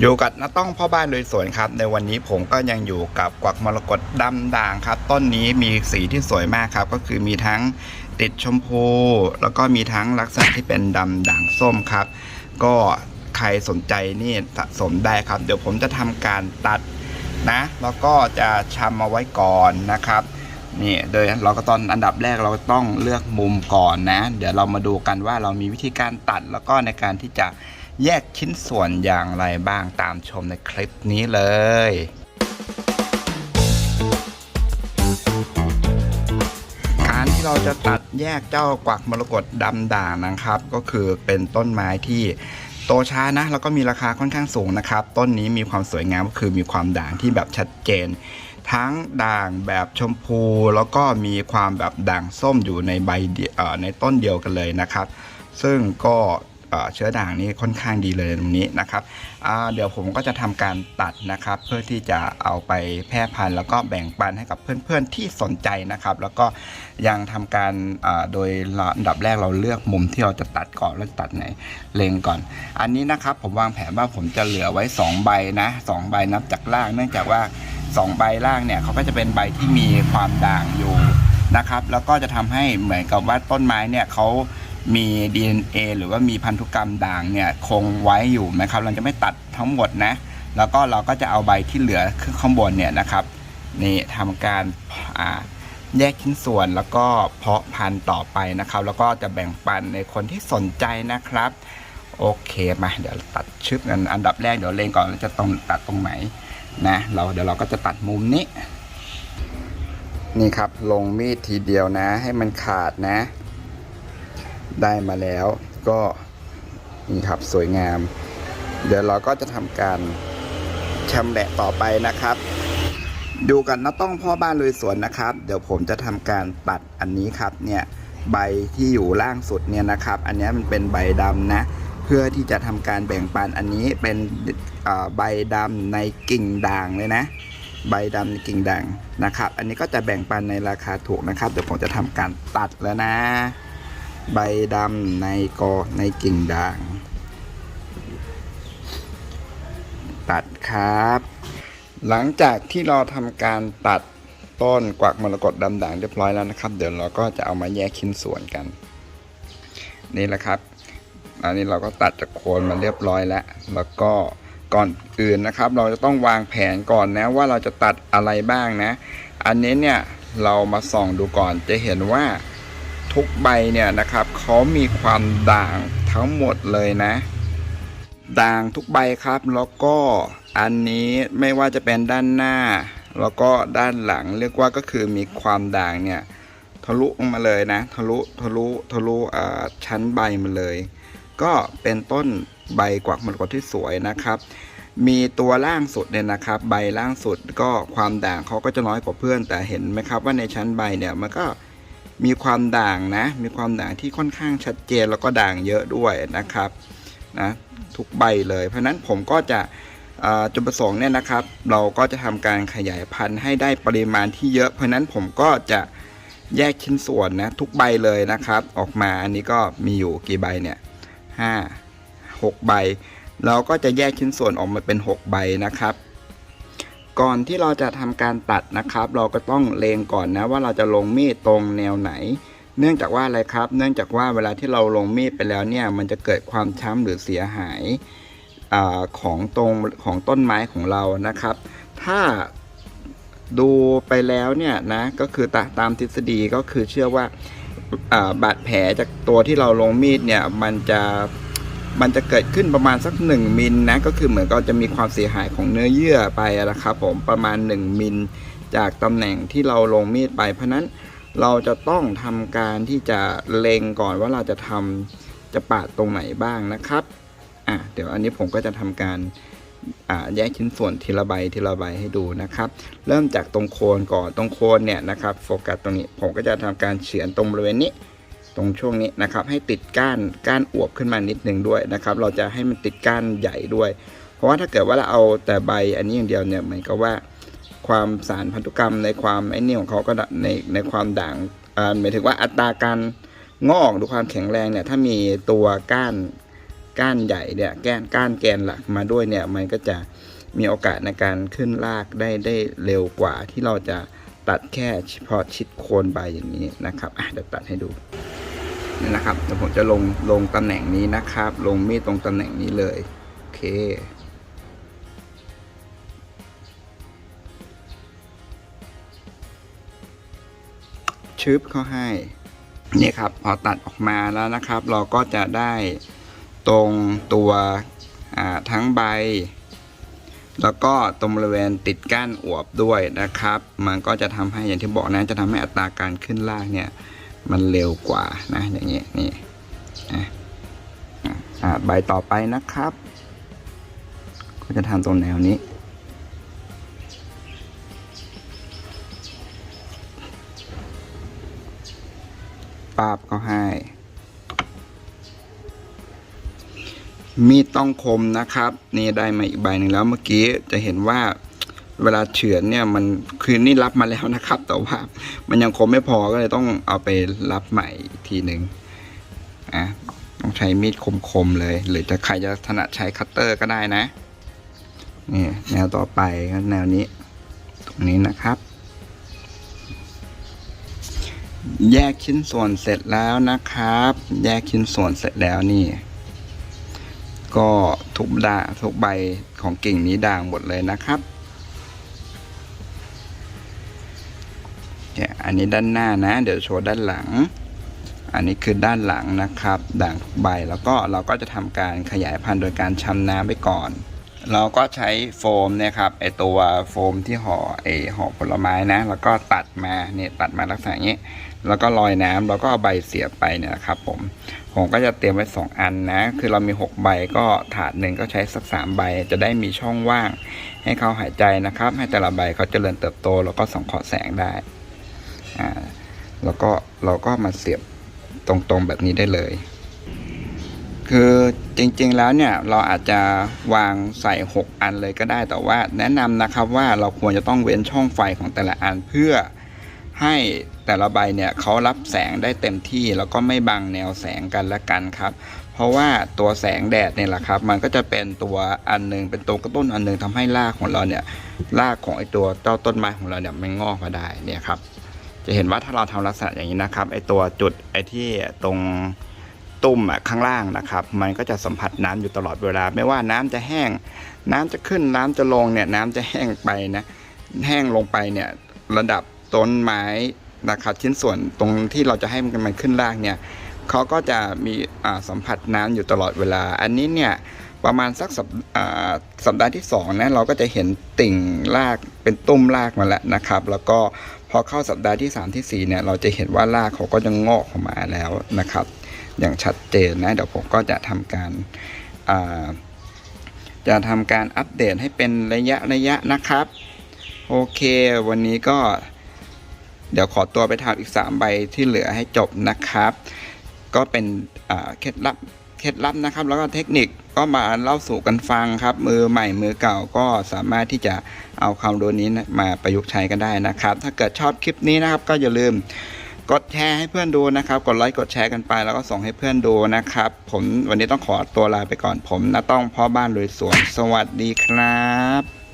อยู่กับน้าต้องพ่อบ้านลุยสวนครับ ในวันนี้ผมก็ยังอยู่กับกวักมรกตดำด่างครับ ต้นนี้มีสีที่สวยมากครับ ก็คือมีทั้งติดชมพู แล้วก็มีทั้งลักษณะที่เป็นดำด่างส้มครับ ก็ใครสนใจนี่สะสมได้ครับ เดี๋ยวผมจะทำการตัดนะ แล้วก็จะชำเอาไว้ก่อนนะครับนี่โดยเราก็ตอนอันดับแรกเราต้องเลือกมุมก่อนนะ เดี๋ยวเรามาดูกันว่าเรามีวิธีการตัดแล้วก็ในการที่จะ แยกชิ้นส่วนอย่างไรบ้างตามชมในคลิปนี้เลยการที่เราจะตัดแยกเจ้ากวักมรกตดำด่างนะครับ ก็คือเป็นต้นไม้ที่โตช้านะแล้วก็มีราคาค่อนข้างสูงนะครับ ต้นนี้มีความสวยงามก็คือมีความด่างที่แบบชัดเจน ทั้งด่างแบบชมพูแล้วก็มีความแบบด่างส้มอยู่ในใบในต้นเดียวกันเลยนะครับ ซึ่งก็ เชื้อด่างนี่ค่อนข้างดีเลยตรงนี้นะครับเดี๋ยวผมก็จะทำการตัดนะครับ เพื่อที่จะเอาไปแพร่พันธุ์แล้วก็แบ่งปันให้กับเพื่อนๆที่สนใจนะครับ แล้วก็ยังทำการาโดยอันดับแรกเราเลือกมุมที่เราจะตัดก่อนแล้วตัดไหนเลงก่อน อันนี้นะครับผมวางแผนว่าผมจะเหลือไว้ 2 ใบนะสองใบนับจากล่างเนื่องจากว่า 2 ใบล่างเนี่ยเขาก็จะเป็นใบที่มีความด่างอยู่นะครับ แล้วก็จะทำให้เหมือนกับว่าต้นไม้เนี่ยเขา มี DNA หรือว่ามีพันธุกรรมด่างเนี่ยคงไว้อยู่นะครับ เราจะไม่ตัดทั้งหมดนะ แล้วก็เราก็จะเอาใบที่เหลือข้างบนเนี่ยนะครับนี่ทำการแยกชิ้นส่วนแล้วก็เพาะพันธุ์ต่อไปนะครับ แล้วก็จะแบ่งปันในคนที่สนใจนะครับ โอเคมาเดี๋ยวตัดชึบกันอันดับแรกเดี๋ยวเลงก่อนว่าจะต้องตัดตรงไหนนะเราเดี๋ยวเราก็จะตัดมุมนี้ นี่ครับลงมีดทีเดียวนะ ให้มันขาดนะ ได้มาแล้วก็นี่ครับสวยงาม เดี๋ยวเราก็จะทำการชำแหละต่อไปนะครับ ดูกันนะต้องพ่อบ้านลุยสวนนะครับ เดี๋ยวผมจะทำการตัดอันนี้ครับเนี่ยใบที่อยู่ล่างสุดเนี่ยนะครับ อันนี้มันเป็นใบดำนะเพื่อที่จะทำการแบ่งปันอันนี้เป็นใบดำในกิ่งด่างเลยนะ ใบดำในกิ่งด่างนะครับ อันนี้ก็จะแบ่งปันในราคาถูกนะครับ เดี๋ยวผมจะทำการตัดแล้วนะ ใบดำในกอในกิ่งด่าง ตัดครับ หลังจากที่เราทำการตัดต้นกวักมรกตดำด่างเรียบร้อยแล้วนะครับ เดี๋ยวเราก็จะเอามาแยกชิ้นส่วนกัน นี่แหละครับอันนี้เราก็ตัดจากโคนมาเรียบร้อยแล้ว แล้วก็ก่อนอื่นนะครับ เราจะต้องวางแผนก่อนนะว่าเราจะตัดอะไรบ้างนะ อันนี้เนี่ยเรามาส่องดูก่อนจะเห็นว่า ทุกใบเนี่ยนะครับเขามีความด่างทั้งหมดเลยนะ ด่างทุกใบครับแล้วก็อันนี้ไม่ว่าจะเป็นด้านหน้า แล้วก็ด้านหลังเรียกว่าก็คือมีความด่างเนี่ยทะลุออกมาเลยนะทะลุทะลุทะลุชั้นใบมาเลย ก็เป็นต้นใบกวักมรกตที่สวยนะครับมีตัวล่างสุดเนี่ยนะครับ ใบล่างสุดก็ความด่างเขาก็จะน้อยกว่าเพื่อน แต่เห็นไหมครับว่าในชั้นใบเนี่ยมันก็ มีความด่างนะ มีความด่างที่ค่อนข้างชัดเจนแล้วก็ด่างเยอะด้วยนะครับนะทุกใบเลย เพราะฉะนั้นผมก็จะจุดประสงค์เนี่ยนะครับ เราก็จะทำการขยายพันธุ์ให้ได้ปริมาณที่เยอะ เพราะฉะนั้นผมก็จะแยกชิ้นส่วนนะทุกใบเลยนะครับ ออกมาอันนี้ก็มีอยู่กี่ใบเนี่ยห้าหกใบ เราก็จะแยกชิ้นส่วนออกมาเป็น 6 ใบนะครับ ก่อนที่เราจะทำการตัดนะครับ เราก็ต้องเลงก่อนนะว่าเราจะลงมีดตรงแนวไหน เนื่องจากว่าอะไรครับ เนื่องจากว่าเวลาที่เราลงมีดไปแล้วเนี่ย มันจะเกิดความช้ำหรือเสียหายอาของตรงของต้นไม้ของเรานะครับ ถ้าดูไปแล้วเนี่ยนะก็คือตาตามทฤษฎีก็คือเชื่อว่าอ่าบาดแผลจากตัวที่เราลงมีดเนี่ยมันจะ มันจะเกิดขึ้นประมาณสัก 1 มิลนะก็คือเหมือนก็จะมีความเสียหายของเนื้อเยื่อไปนะครับผมประมาณ 1 มิลจากตำแหน่งที่เราลงมีดไป เพราะฉะนั้นเราจะต้องทำการที่จะเล็งก่อนว่าเราจะทำจะปาดตรงไหนบ้างนะครับอะเดี๋ยวอันนี้ผมก็จะทำการอ่าแยกชิ้นส่วนทีละใบทีละใบให้ดูนะครับ เริ่มจากตรงโคนก่อนตรงโคนเนี่ยนะครับโฟกัสตรงนี้ผมก็จะทำการเฉือนตรงบริเวณนี้ ตรงช่วงนี้นะครับ ให้ติดก้านก้านอวบขึ้นมานิดนึงด้วยนะครับ เราจะให้มันติดก้านใหญ่ด้วย เพราะว่าถ้าเกิดว่าเราเอาแต่ใบอันนี้อย่างเดียวเนี่ยเหมือนกับว่าความสารพันธุกรรมในความไอ้นี่ของเขาก็ในในความด่างหมายถึงว่าอัตราการงอกหรือความแข็งแรงเนี่ยถ้ามีตัวก้านก้านใหญ่เนี่ยแก้นก้านแกนหลักมาด้วยเนี่ยมันก็จะมีโอกาสในการขึ้นรากได้ได้เร็วกว่าที่เราจะตัดแค่เฉพาะชิดโคนใบอย่างนี้นะครับเดี๋ยวตัดให้ดู นี่นะครับเดี๋ยวผมจะลงลงตำแหน่งนี้นะครับ ลงมีดตรงตำแหน่งนี้เลยโอเคชึบเข้าให้นี่ครับพอตัดออกมาแล้วนะครับ เราก็จะได้ตรงตัวทั้งใบ แล้วก็ตรงบริเวณติดก้านอวบด้วยนะครับ มันก็จะทำให้อย่างที่บอกนะจะทำให้อัตราการขึ้นรากเนี่ย มันเร็วกว่านะอย่างนี้ยนี่อะอ่าใบต่อไปนะครับ ก็จะทำตรงแนวนี้ ปาบเขาให้ มีต้องคมนะครับ นี่ได้มาอีกใบหนึ่งแล้วเมื่อกี้จะเห็นว่า เวลาเฉือนเนี่ยมันคือนี่รับมาแล้วนะครับ แต่ว่ามันยังคมไม่พอก็เลยต้องเอาไปรับใหม่ทีหนึ่งอะต้องใช้มีดคมๆเลย หรือจะใครจะถนัดใช้คัตเตอร์ก็ได้นะนี่แนวต่อไปก็แนวนี้ ตรงนี้นะครับ แยกชิ้นส่วนเสร็จแล้วนะครับ แยกชิ้นส่วนเสร็จแล้วนี่ ก็ทุกดาทุกใบของกิ่งนี้ด่างหมดเลยนะครับ อันนี้ด้านหน้านะ เดี๋ยวโชว์ด้านหลัง อันนี้คือด้านหลังนะครับด่างใบแล้วก็เราก็จะทำการขยายพันธุ์โดยการชำน้ำไปก่อน เราก็ใช้โฟมนี่ยครับไอตัวโฟมที่ห่อไอห่อผลไม้นะ แล้วก็ตัดมาเนี่ยตัดมาลักษณะนี้ แล้วก็ลอยน้ำแล้วก็เอาใบเสียบไปเนี่ยครับผมผมก็จะเตรียมไว้ 2 อันนะ คือเรามี 6 ใบก็ถาดหนึ่งก็ใช้สัก3ใบ จะได้มีช่องว่าง ให้เขาหายใจนะครับ ให้แต่ละใบเขาเจริญเติบโต แล้วก็สังเคราะห์แสงได้ อ่าแล้วก็เราก็มาเสียบตรงๆแบบนี้ได้เลย คือจริงๆแล้วเนี่ยเราอาจจะวางใส่ 6 อันเลยก็ได้แต่ว่า แนะนำนะครับว่าเราควรจะต้องเว้นช่องไฟของแต่ละอันเพื่อให้แต่ละใบเนี่ยเขารับแสงได้เต็มที่แล้วก็ไม่บังแนวแสงกันและกันครับ เพราะว่าตัวแสงแดดเนี่ยแหละครับ มันก็จะเป็นตัวอันหนึงเป็นตัวกระตุ้นอันหนึงทำให้รากของเราเนี่ยรากของไอตัวเจ้าต้นไม้ของเราเนี่ยมันงอกมาได้เนี่ยครับ จะเห็นว่าถ้าเราทำลักษณะอย่างนี้นะครับไอตัวจุดไอที่ตรงตุ่มอะข้างล่างนะครับ มันก็จะสัมผัสน้ำอยู่ตลอดเวลา ไม่ว่าน้ำจะแห้ง น้ำจะขึ้นน้ำจะลงเนี่ยน้ำจะแห้งไปนะแห้งลงไปเนี่ยระดับต้นไม้นะครับชิ้นส่วนตรงที่เราจะให้มันมันขึ้นรากเนี่ยเขาก็จะมีอ่าสัมผัสน้ำอยู่ตลอดเวลา อันนี้เนี่ยประมาณสักสัปสัปดาห์ที่สองนะเราก็จะเห็นติ่งรากเป็นตุ้มรากมาแล้วนะครับ แล้วก็ พอเข้าสัปดาห์ที่สามที่สี่เนี่ย เราจะเห็นว่ารากเขาก็จะงอกออกมาแล้วนะครับ อย่างชัดเจนนะ เดี๋ยวผมก็จะทำการาจะทำการอัปเดตให้เป็นระยะระยะนะครับ โอเค วันนี้ก็ เดี๋ยวขอตัวไปทำอีก 3 ใบที่เหลือให้จบนะครับ ก็เป็นเคล็ดลับ เคล็ดลับนะครับ แล้วก็เทคนิคก็มาเล่าสู่กันฟังครับ มือใหม่มือเก่าก็สามารถที่จะเอาความรู้นี้มาประยุกต์ใช้กันได้นะครับ ถ้าเกิดชอบคลิปนี้นะครับ ก็อย่าลืมกดแชร์ให้เพื่อนดูนะครับ กดไลค์กดแชร์กันไป แล้วก็ส่งให้เพื่อนดูนะครับ ผมวันนี้ต้องขอตัวลาไปก่อนผมนะต้องพ่อบ้านรวยสวนสวัสดีครับ